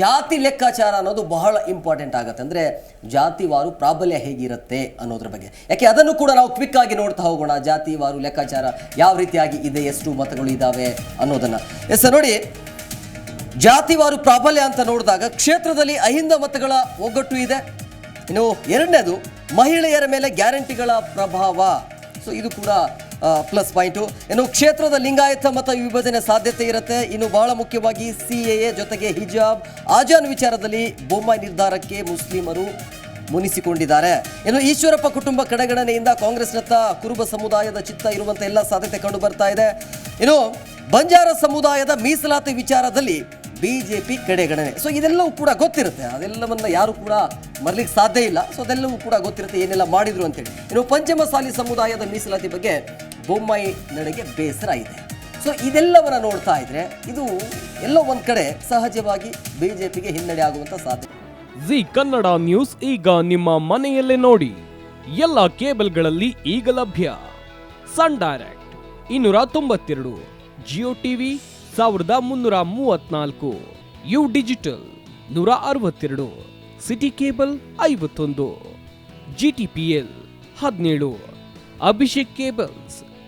ಜಾತಿ ಲೆಕ್ಕಾಚಾರ ಅನ್ನೋದು ಬಹಳ ಇಂಪಾರ್ಟೆಂಟ್ ಆಗುತ್ತೆ. ಅಂದರೆ ಜಾತಿವಾರು ಪ್ರಾಬಲ್ಯ ಹೇಗಿರುತ್ತೆ ಅನ್ನೋದ್ರ ಬಗ್ಗೆ. ಯಾಕೆ ಅದನ್ನು ಕೂಡ ನಾವು ಕ್ವಿಕ್ ಆಗಿ ನೋಡ್ತಾ ಹೋಗೋಣ. ಜಾತಿವಾರು ಲೆಕ್ಕಾಚಾರ ಯಾವ ರೀತಿಯಾಗಿ ಇದೆ, ಎಷ್ಟು ಮತಗಳು ಇದ್ದಾವೆ ಅನ್ನೋದನ್ನು. ಎಸ್, ನೋಡಿ, ಜಾತಿವಾರು ಪ್ರಾಬಲ್ಯ ಅಂತ ನೋಡಿದಾಗ ಕ್ಷೇತ್ರದಲ್ಲಿ ಅಹಿಂದ ಮತಗಳ ಒಗ್ಗಟ್ಟು ಇದೆ. ಇನ್ನು ಎರಡನೇದು ಮಹಿಳೆಯರ ಮೇಲೆ ಗ್ಯಾರಂಟಿಗಳ ಪ್ರಭಾವ. ಸೊ ಇದು ಕೂಡ ಪ್ಲಸ್ ಪಾಯಿಂಟು ಇನ್ನು ಕ್ಷೇತ್ರದ ಲಿಂಗಾಯತ ಮತ ವಿಭಜನೆ ಸಾಧ್ಯತೆ ಇರುತ್ತೆ. ಇನ್ನು ಬಹಳ ಮುಖ್ಯವಾಗಿ ಸಿ ಎ ಜೊತೆಗೆ ಹಿಜಾಬ್. ಆಜಾನ್ ವಿಚಾರದಲ್ಲಿ ಬೊಮ್ಮಾಯಿ ನಿರ್ಧಾರಕ್ಕೆ ಮುಸ್ಲಿಮರು ಮುನಿಸಿಕೊಂಡಿದ್ದಾರೆ. ಇನ್ನು ಈಶ್ವರಪ್ಪ ಕುಟುಂಬ ಕಡೆಗಣನೆಯಿಂದ ಕಾಂಗ್ರೆಸ್ನತ್ತ ಕುರುಬ ಸಮುದಾಯದ ಚಿತ್ತ ಇರುವಂತ ಎಲ್ಲ ಸಾಧ್ಯತೆ ಕಂಡು ಬರ್ತಾ ಇದೆ. ಇನ್ನು ಬಂಜಾರ ಸಮುದಾಯದ ಮೀಸಲಾತಿ ವಿಚಾರದಲ್ಲಿ ಬಿಜೆಪಿ ಕಡೆಗಣನೆ. ಸೊ ಇದೆಲ್ಲವೂ ಕೂಡ ಗೊತ್ತಿರುತ್ತೆ. ಅದೆಲ್ಲವನ್ನ ಯಾರು ಕೂಡ ಮರಲಿಕ್ಕೆ ಸಾಧ್ಯ ಇಲ್ಲ. ಸೊ ಅದೆಲ್ಲವೂ ಕೂಡ ಗೊತ್ತಿರುತ್ತೆ. ಏನೆಲ್ಲ ಮಾಡಿದ್ರು ಅಂತೇಳಿ. ಇನ್ನು ಪಂಚಮಸಾಲಿ ಸಮುದಾಯದ ಮೀಸಲಾತಿ ಬಗ್ಗೆ ಬೊಮ್ಮಾಯಿ ನಡೆಗೆ ಬೇಸರ ಇದೆ. ಸೊ ಇದೆಲ್ಲವನ್ನ ನೋಡ್ತಾ ಇದ್ರೆ ಇದು ಎಲ್ಲೋ ಒಂದ್ ಕಡೆ ಸಹಜವಾಗಿ ಬಿಜೆಪಿಗೆ ಹಿನ್ನಡೆ ಆಗುವಂತ ಸಾಧ್ಯತೆ ಜಿ ಕನ್ನಡ ನ್ಯೂಸ್ ಈಗ ನಿಮ್ಮ ಮನೆಯಲ್ಲೇ ನೋಡಿ. ಎಲ್ಲ ಕೇಬಲ್ಗಳಲ್ಲಿ ಈಗ ಲಭ್ಯ. ಸನ್ ಡೈರೆಕ್ಟ್ ಇನ್ನೂರ ತೊಂಬತ್ತೆರಡು, ಜಿಯೋ ಟಿವಿ ಸಾವಿರದ ಮುನ್ನೂರ ಮೂವತ್ನಾಲ್ಕು, ಯು ಡಿಜಿಟಲ್ ನೂರ ಅರವತ್ತೆರಡು, ಸಿಟಿ ಕೇಬಲ್ ಐವತ್ತೊಂದು, ಜಿ ಟಿ ಪಿ ಎಲ್ ಹದಿನೇಳು, ಅಭಿಷೇಕ್ ಕೇಬಲ್ಸ್